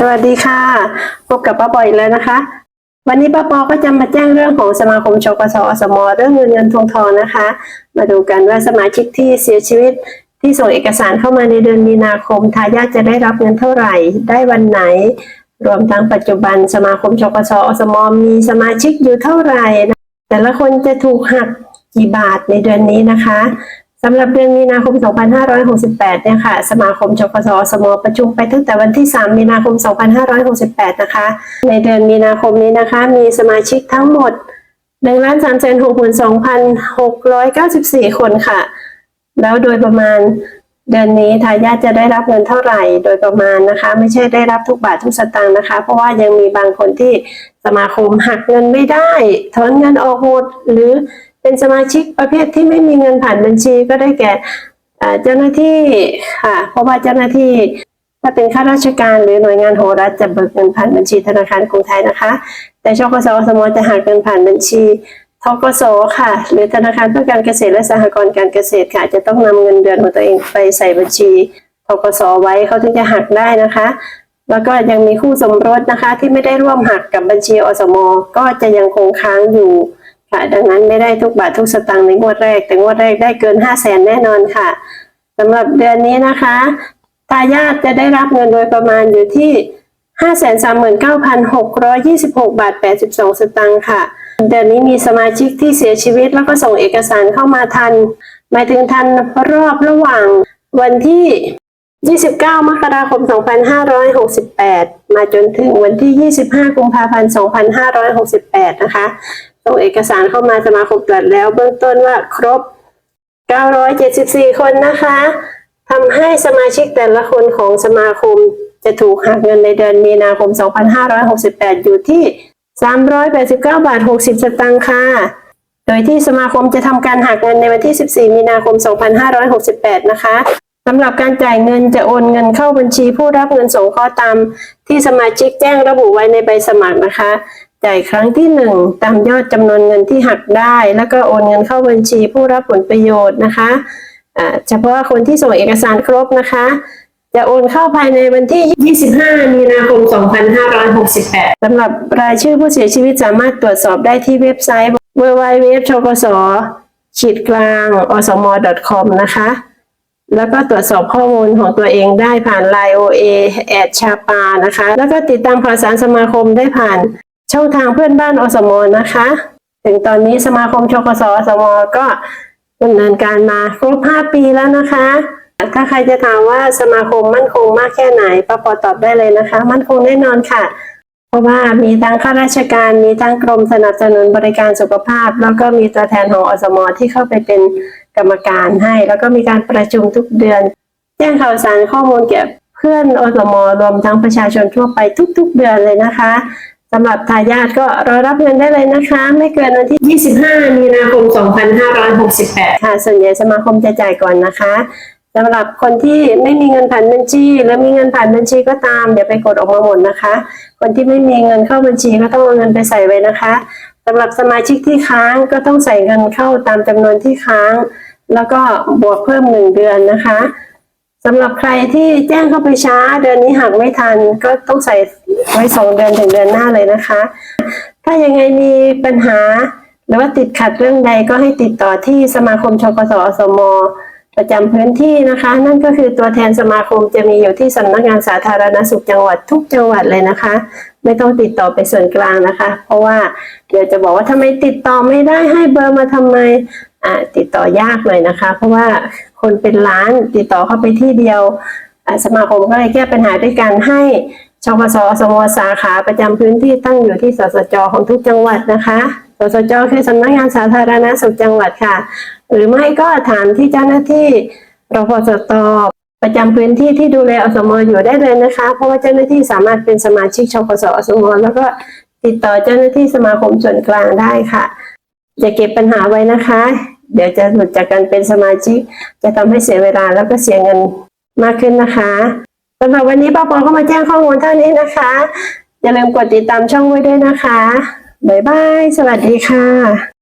สวัสดีค่ะ พบกับป้าปออีกแล้วนะคะ วันนี้ป้าปอก็จะมาแจ้งเรื่องของสมาคมชกสอสมเรื่องเงินเงินทองทองนะคะ มาดูกันว่าสมาชิกที่เสียชีวิตที่ส่งเอกสารเข้ามาในเดือนมีนาคมทายาทจะได้รับเงินเท่าไหร่ ได้วันไหน รวมทั้งปัจจุบันสมาคมชกสอสมมีสมาชิกอยู่เท่าไหร่ แต่ละคนจะถูกหักกี่บาทในเดือนนี้นะคะ สำหรับเดือนมีนาคม 2568 เนี่ยค่ะ สมาคมชกสสมประชุมไปตั้งแต่วันที่ 3 มีนาคม 2568 นะคะ ในเดือนมีนาคมนี้นะคะ มีสมาชิกทั้งหมด1 3 6 2 694 คนค่ะ แล้วโดยประมาณเดือนนี้ทายาทจะได้รับเงินเท่าไหร่โดยประมาณนะคะ ไม่ใช่ได้รับทุกบาททุกสตางค์นะคะ เพราะว่ายังมีบางคนที่สมาคมหักเงินไม่ได้ถอนเงินออกหมดหรือ เป็นสมาชิกประเภทที่ไม่มีเงินผ่านบัญชีก็ได้แก่เจ้าหน้าที่ค่ะเพราะว่าเจ้าหน้าที่ถ้าเป็นข้าราชการหรือหน่วยงานของรัฐจะเบิกเงินผ่านบัญชีธนาคารกรุงไทยนะคะ แต่ชกสสมจะหักเงินผ่านบัญชีทกสค่ะ หรือธนาคารเพื่อการเกษตรและสหกรณ์การเกษตรค่ะ จะต้องนำเงินเดือนของตัวเองไปใส่บัญชีทกสไว้เขาถึงจะหักได้นะคะ แล้วก็ยังมีคู่สมรสนะคะที่ไม่ได้ร่วมหักกับบัญชีอสมก็จะยังคงค้างอยู่ ค่ะ ดังนั้นไม่ได้ทุกบาททุกสตางค์ในงวดแรก แต่งวดแรกได้เกิน 5 0 0แสนแน่นอนค่ะสำหรับเดือนนี้นะคะทายาทจะได้รับเงินโดยประมาณอยู่ที่ 539,626 บาท 82 สตางค์ค่ะ เดือนนี้มีสมาชิกที่เสียชีวิตแล้วก็ส่งเอกสารเข้ามาทัน หมายถึงทันรอบระหว่างวันที่ 29 มกราคม 2568 มาจนถึงวันที่ 25 กุมภาพันธ์ 2568 นะคะ ส่งเอกสารเข้ามาสมาคมตรวจแล้วเบื้องต้นว่าครบ 974 คนนะคะทำให้สมาชิกแต่ละคนของสมาคมจะถูกหักเงินในเดือนมีนาคม 2568 อยู่ที่ 389 บาท 60 สตางค์ค่ะ โดยที่สมาคมจะทำการหักเงินในวันที่ 14 มีนาคม 2568 นะคะสำหรับการจ่ายเงินจะโอนเงินเข้าบัญชีผู้รับเงินสงเคราะห์ตามที่สมาชิกแจ้งระบุไว้ในใบสมัครนะคะ จ่ายครั้งที่หนึ่งตามยอดจำนวนเงินที่หักได้ แล้วก็โอนเงินเข้าบัญชีผู้รับผลประโยชน์นะคะเฉพาะคนที่ส่งเอกสารครบนะคะ จะโอนเข้าภายในวันที่ 25 มีนาคม 2568สำหรับรายชื่อผู้เสียชีวิตสามารถตรวจสอบได้ที่เว็บไซต์ www ชกสขีดกลางอสม .com นะคะ แล้วก็ตรวจสอบข้อมูลของตัวเองได้ผ่าน Line OA แอดชาปานะคะ แล้วก็ติดตามข่าวสารสมาคมได้ผ่าน ช่องทางเพื่อนบ้านอสมนะคะ ถึงตอนนี้สมาคมชกสอสมก็ดำเนินการมาครบ 5 ปีแล้วนะคะ ถ้าใครจะถามว่าสมาคมมั่นคงมากแค่ไหนปปตอบได้เลยนะคะ มั่นคงแน่นอนค่ะ เพราะว่ามีทั้งข้าราชการ มีทั้งกรมสนับสนุนบริการสุขภาพ แล้วก็มีตัวแทนของอสมที่เข้าไปเป็นกรรมการให้ แล้วก็มีการประชุมทุกเดือน แจ้งข่าวสารข้อมูลเกี่ยวกับเพื่อนอสมรวมทั้งประชาชนทั่วไปทุกๆเดือนเลยนะคะ สำหรับทายาทก็รอรับเงินได้เลยนะคะ ไม่เกินวันที่ 25 มีนาคม 2568 ค่ะ ส่วนใหญ่สมาคมจะจ่ายก่อนนะคะสำหรับคนที่ไม่มีเงินผ่านบัญชีหรือมีเงินผ่านบัญชีก็ตามเดี๋ยวไปกดออกมาหมดนะคะ คนที่ไม่มีเงินเข้าบัญชีก็ต้องเอาเงินไปใส่ไว้นะคะสำหรับสมาชิกที่ค้างก็ต้องใส่เงินเข้าตามจำนวนที่ค้าง แล้วก็บวกเพิ่มหนึ่งเดือนนะคะ สำหรับใครที่แจ้งเข้าไปช้าเดือนนี้หักไม่ทัน ก็ต้องใส่ไว้สองเดือนถึงเดือนหน้าเลยนะคะ ถ้ายังไงมีปัญหา หรือว่าติดขัดเรื่องใดก็ให้ติดต่อที่สมาคมชกสอสมประจำพื้นที่นะคะ นั่นก็คือตัวแทนสมาคมจะมีอยู่ที่สำนักงานสาธารณสุขจังหวัดทุกจังหวัดเลยนะคะ ไม่ต้องติดต่อไปส่วนกลางนะคะ เพราะว่าเดี๋ยวจะบอกว่าทำไมติดต่อไม่ได้ให้เบอร์มาทำไม ติดต่อยากหน่อยนะคะ เพราะว่าคนเป็นล้านติดต่อเข้าไปที่เดียวสมาคมก็เลยแก้ปัญหาด้วยการให้ชกสสมสาขาประจำพื้นที่ตั้งอยู่ที่สสจของทุกจังหวัดนะคะสสจคือสำนักงานสาธารณสุขจังหวัดค่ะ หรือไม่ก็ถามที่เจ้าหน้าที่รพสตประจำพื้นที่ที่ดูแลอสมอยู่ได้เลยนะคะ เพราะว่าเจ้าหน้าที่สามารถเป็นสมาชิกชกสอสมแล้วก็ติดต่อเจ้าหน้าที่สมาคมส่วนกลางได้ค่ะอย่าเก็บปัญหาไว้นะคะ เดี๋ยวจะหลุดจากการเป็นสมาชิก จะทำให้เสียเวลาแล้วก็เสียเงินมากขึ้นนะคะสำหรับวันนี้ป้าปอก็มาแจ้งข้อมูลเท่านี้นะคะ อย่าลืมกดติดตามช่องไว้ด้วยนะคะ บ๊ายบาย สวัสดีค่ะ